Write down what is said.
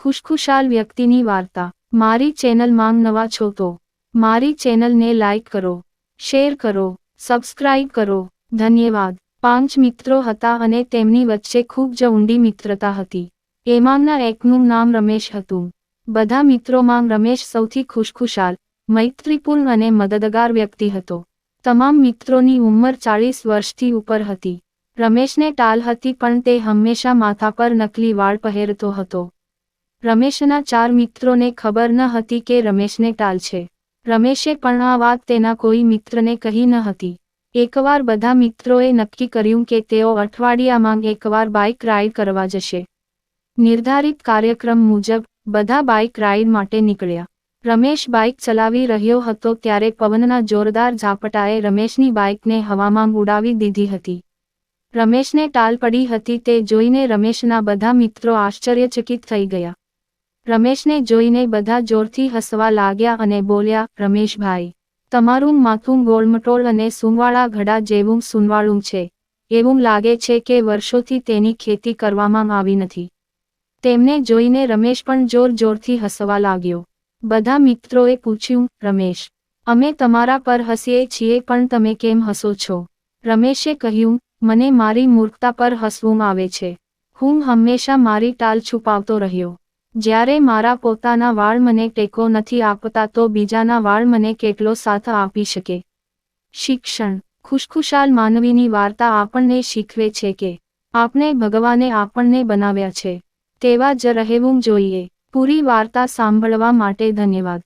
ખુશખુશાલ વ્યક્તિની વાર્તા. મારી ચેનલ માંગ નવા છો તો મારી ચેનલને લાઈક કરો, શેર કરો, સબસ્ક્રાઇબ કરો. ધન્યવાદ. પાંચ મિત્રો હતા અને તેમની વચ્ચે ખૂબ જ ઊંડી મિત્રતા હતી. એમાંના એકનું નામ રમેશ હતું. બધા મિત્રોમાં રમેશ સૌથી ખુશખુશાલ, મૈત્રીપૂર્ણ અને મદદગાર વ્યક્તિ હતો. તમામ મિત્રોની ઉંમર ચાળીસ વર્ષથી ઉપર હતી. રમેશને ટાલ હતી પણ તે હંમેશા માથા પર નકલી વાળ પહેરતો હતો. રમેશના ચાર મિત્રોને ખબર ન હતી કે રમેશને ટાલ છે. રમેશે પણ આ વાત તેના કોઈ મિત્રને કહી ન હતી. એકવાર બધા મિત્રોએ નક્કી કર્યું કે તેઓ અઠવાડિયામાં એકવાર બાઇક રાઇડ કરવા જશે. નિર્ધારિત કાર્યક્રમ મુજબ, બધા બાઇક રાઇડ માટે નીકળ્યા. રમેશ બાઇક ચલાવી રહ્યો હતો ત્યારે પવનના જોરદાર ઝાપટાએ રમેશની બાઇકને હવામાં ઉડાવી દીધી હતી. રમેશને ટાલ પડી હતી તે જોઈને રમેશના બધા મિત્રો આશ્ચર્યચકિત થઈ ગયા. રમેશને જોઈને બધા જોરથી હસવા લાગ્યા અને બોલ્યા, રમેશભાઈ, તમારું માથું ગોળમટોળ અને સૂંવાળા ઘડા જેવું સુનવાળું છે. એવું લાગે છે કે વર્ષોથી તેની ખેતી કરવામાં આવી નથી. તેમને જોઈને રમેશ પણ જોર જોરથી હસવા લાગ્યો. બધા મિત્રોએ પૂછ્યું, રમેશ, અમે તમારા પર હસીએ છીએ, પણ તમે કેમ હસો છો? રમેશે કહ્યું, મને મારી મૂર્ખતા પર હસવું આવે છે. હું હંમેશા મારી ટાલ છુપાવતો રહ્યો. જ્યારે મારા પોતાના વાળ મને ટેકો નથી આપતા તો બીજાના વાળ મને કેટલો સાથ આપી શકે? શિક્ષણ. ખુશખુશાલ માનવીની વાર્તા આપણને શીખવે છે કે આપણે ભગવાને આપણને બનાવ્યા છે. તેવા જ રહેવું જોઈએ. પૂરી વાર્તા સાંભળવા માટે ધન્યવાદ.